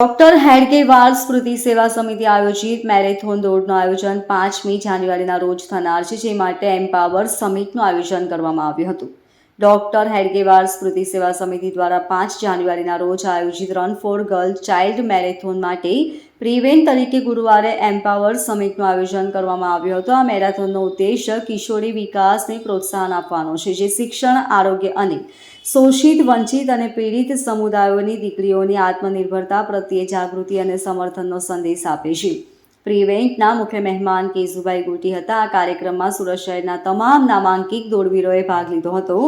Doctor Hedgewar સ્મૃતિ સેવા સમિતિ આયોજિત મેરેથોન દોડનું આયોજન પાંચમી જાન્યુઆરીના રોજ થનાર છે, જે માટે એમ્પાવર સમિટનું આયોજન કરવામાં આવ્યું હતું. ડોક્ટર હેડગેવાર સ્મૃતિ સેવા સમિતિ દ્વારા પાંચ જાન્યુઆરીના રોજ આયોજિત run for girl child marathon માટે પ્રિવેન્ટ તરીકે ગુરુવારે એમ્પાવર સમિટનું આયોજન કરવામાં આવ્યું હતું. આ મેરેથોનનો ઉદ્દેશ કિશોરી વિકાસને પ્રોત્સાહન આપવાનો છે, જે શિક્ષણ, આરોગ્ય અને શોષિત, વંચિત અને પીડિત સમુદાયોની દીકરીઓની આત્મનિર્ભરતા પ્રત્યે જાગૃતિ અને સમર્થનનો સંદેશ આપે છે. પ્રિવેન્ટના મુખ્ય મહેમાન કેઝુભાઈ ગોટી હતા. આ કાર્યક્રમમાં સુરત શહેરના તમામ નામાંકિત દોડવીરોએ ભાગ લીધો હતો.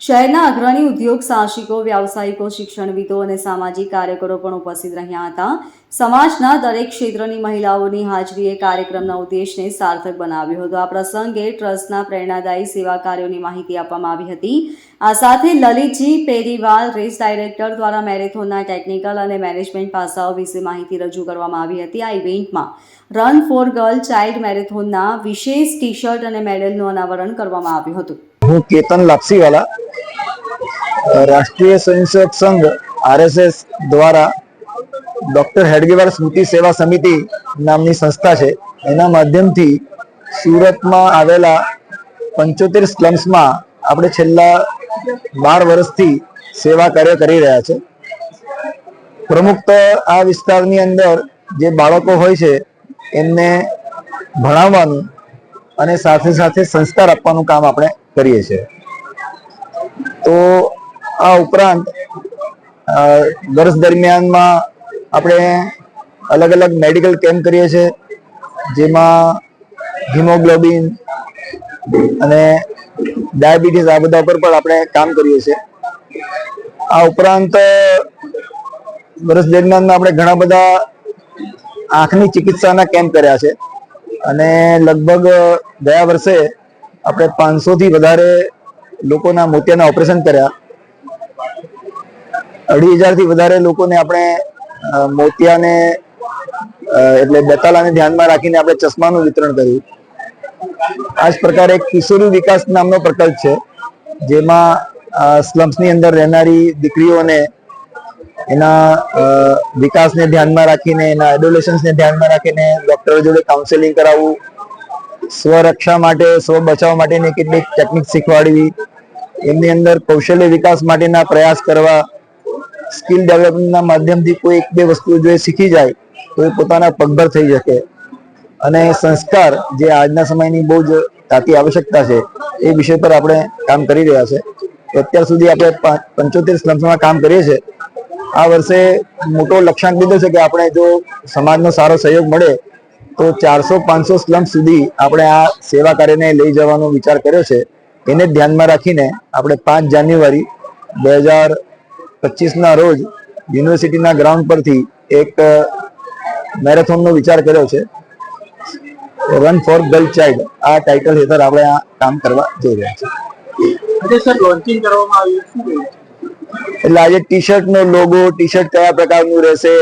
શહેરના અગ્રણી ઉદ્યોગ સાહસિકો, વ્યાવસાયિકો, શિક્ષણવિદો અને સામાજિક કાર્યકરો પણ ઉપસ્થિત રહ્યા હતા. સમાજના દરેક ક્ષેત્રની મહિલાઓની હાજરીએ કાર્યક્રમના ઉદ્દેશને સાર્થક બનાવ્યો હતો. આ પ્રસંગે ટ્રસ્ટના પ્રેરણાદાયી સેવા કાર્યોની માહિતી આપવામાં આવી હતી. આ સાથે લલિતજી પેરીવાલ, રેસ ડાયરેક્ટર દ્વારા મેરેથોનના ટેકનિકલ અને મેનેજમેન્ટ પાસાઓ વિશે માહિતી રજૂ કરવામાં આવી હતી. આ ઇવેન્ટમાં રન ફોર ગર્લ ચાઇલ્ડ મેરેથોનના વિશેષ ટી શર્ટ અને મેડલનું અનાવરણ કરવામાં આવ્યું હતું. હું કેતન લાપસીવાલા રાષ્ટ્રીય સ્વયંસેવક સંઘ, આરએસએસ દ્વારા ડોક્ટર હેડગેવાર સ્મૃતિ સેવા સમિતિ નામની સંસ્થા છે. એના માધ્યમથી સુરતમાં આવેલા પંચોતેર સ્લમ્સમાં આપણે છેલ્લા બાર વર્ષથી સેવા કાર્ય કરી રહ્યા છે. પ્રમુખ તો આ વિસ્તારની અંદર જે બાળકો હોય છે એમને ભણાવવાનું અને સાથે સાથે સંસ્કાર આપવાનું કામ આપણે કરીએ છીએ. તો આ ઉપરાંત વર્ષ દરમિયાનમાં આપણે અલગ અલગ મેડિકલ કેમ્પ કરીએ છીએ, જેમાં હિમોગ્લોબિન અને ડાયાબિટીસ આ બધા ઉપર પણ આપણે કામ કરીએ છીએ. આ ઉપરાંત વર્ષ દરમિયાનમાં આપણે ઘણા બધા આંખની ચિકિત્સાના કેમ્પ કર્યા છે. અને લગભગ ગયા વર્ષે આપણે પાંચસો થી વધારે લોકોના મોતિયાના ઓપરેશન કર્યા. અઢી હજારથી વધારે લોકોને આપણે મોતિયાને એટલે બેતાલાને ધ્યાનમાં રાખીને આપણે ચશ્માનું વિતરણ કર્યું. આ જ પ્રકારે એક કિશોરી વિકાસ નામનો પ્રકલ્પ છે, જેમાં સ્લમ્સની અંદર રહેનારી દીકરીઓને એના વિકાસને ધ્યાનમાં રાખીને, એના એડોલેશન્સને ધ્યાનમાં રાખીને ડોક્ટરો જોડે કાઉન્સેલિંગ કરાવવું, સ્વરક્ષા માટે, સ્વ બચાવ માટેની કેટલીક ટેકનિક શીખવાડવી, એમની અંદર કૌશલ્ય વિકાસ માટેના પ્રયાસ કરવા સ્કિલ ડેવલપમેન્ટના માધ્યમથી કોઈ એક બે વસ્તુ જો એ શીખી જાય, તો એ પોતાના પગભર થઈ શકે. અને સંસ્કાર જે આજના સમયની બહુ જ તાતી આવશ્યકતા છે, એ વિષય પર આપણે કામ કરી રહ્યા છે. અત્યાર સુધી આપણે પંચોતેર સ્લમ્સમાં કામ કરીએ છીએ. આ વર્ષે મોટો લક્ષ્યાંક લીધો છે કે આપણે જો સમાજનો સારો સહયોગ મળે, તો ચારસો પાંચસો સ્લમ સુધી આપણે આ સેવા કાર્યને લઈ જવાનો વિચાર કર્યો છે. એને ધ્યાનમાં રાખીને આપણે પાંચ જાન્યુઆરી બે હજાર પચીસના રોજ યુનિવર્સિટીના ગ્રાઉન્ડ પરથી એક મેરેથોનનો વિચાર કર્યો છે. રન ફોર ગર્લ ચાઇલ્ડ આ ટાઇટલ હેઠળ આપણે આ કામ કરવા જઈ રહ્યા છીએ. સર લોન્ચિંગ કરવામાં આવ્યું શું? એટલે આજે ટી શર્ટ નો લોગો ટી શર્ટ કયા પ્રકારનું રહેશે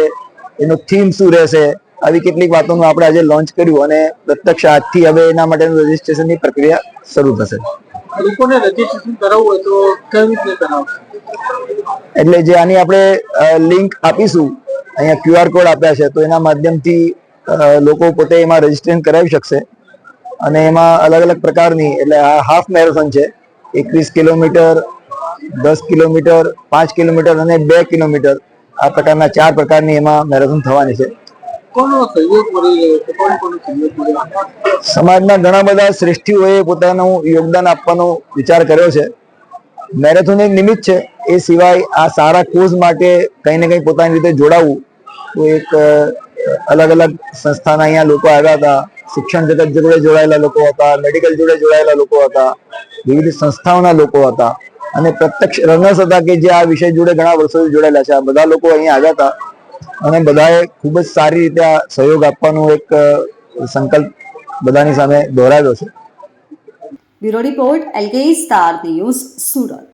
એનું થીમ શું રહેશે આવી કેટલીક વાતોનું આપણે આજે લોન્ચ કર્યું અને પ્રત્યક્ષ આજથી હવે એના માટેનું રજીસ્ટ્રેશનની પ્રક્રિયા શરૂ થશે. લોકોને રજીસ્ટ્રેશન કરાવવું હોય તો કેવી રીતે કરાવશે? એટલે જે આની આપણે લિંક આપીશું અહીંયા ક્યુઆર કોડ આપ્યા છે તો એના માધ્યમથી લોકો પોતે એમાં રજીસ્ટ્રેશન કરાવી શકશે. અને એમાં અલગ અલગ પ્રકારની એટલે આ હાફ મેરેથોન છે એકવીસ કિલોમીટર દસ કિલોમીટર પાંચ કિલોમીટર અને બે કિલોમીટર આ પ્રકારના ચાર પ્રકારની એમાં મેરેથોન થવાની છે? સમાજના ઘણા બધા શ્રેષ્ઠીઓએ પોતાનું યોગદાન આપવાનો વિચાર કર્યો છે. મેરેથોન એક નિમિત્ત છે. એ સિવાય આ સારા કોઝ માટે કંઈ ને કંઈ પોતાની રીતે જોડાવવું તો એક અલગ અલગ સંસ્થાના અહીંયા લોકો આવ્યા હતા. શિક્ષણ જગત જોડે જોડાયેલા લોકો હતા મેડિકલ જોડે જોડાયેલા લોકો હતા વિવિધ સંસ્થાઓના લોકો હતા. અને પ્રત્યક્ષ રનર્સ હતા કે જે આ વિષય જોડે ઘણા વર્ષોથી જોડાયેલા છે. આ બધા લોકો અહીંયા આવ્યા હતા. અને બધાએ ખૂબ જ સારી રીતે આ સહયોગ આપવાનો એક સંકલ્પ બધાની સામે દોહરાવ્યો છે. Bureau report, LK star news Surat.